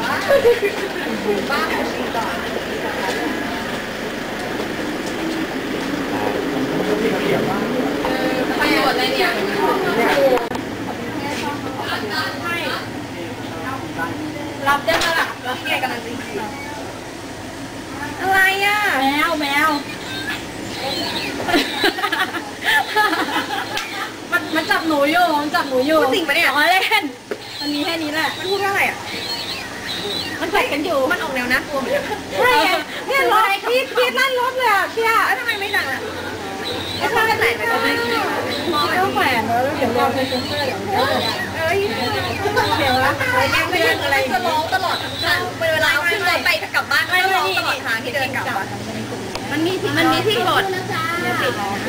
บ้าเขาชีก่อนประโยชน์อะไรเนี่ยรับได้ไหมล่ะรับเกียร์กำลังจริงอะไรอะ แมวแมว มันมันจับหนูอยู่มันจับหนูอยู่พูดจริงปะเนี่ยล้อเล่น มันมีแค่นี้แหละ มันพูดว่าอะไรอะ มันจับกันอยู่มันออกแนวน่ากลัวเหมือนกันใช่ไงเนี่ยรถพีทพีทลั่นรถเลยอะเชี่ยแล้วทำไมไม่ดังอะแล้วชอบกันไหนไปตรงนี้ต้องแขวนแล้วเดี๋ยวรอเป็นเซนเซอร์อย่างเดียวเอ้ยเดี๋ยวละไม่ยังอะไรจะร้องตลอดทั้งทางเวลาขึ้นรถไปกลับบ้านก็ร้องตลอดทางที่เดินกลับอะมันมีที่มันมีที่กดเ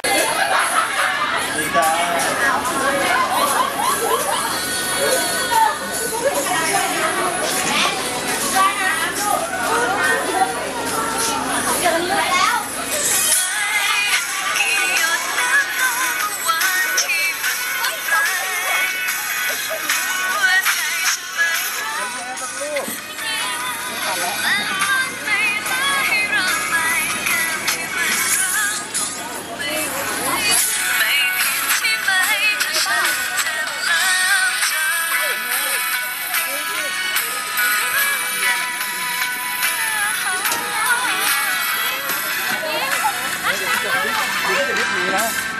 Yeah.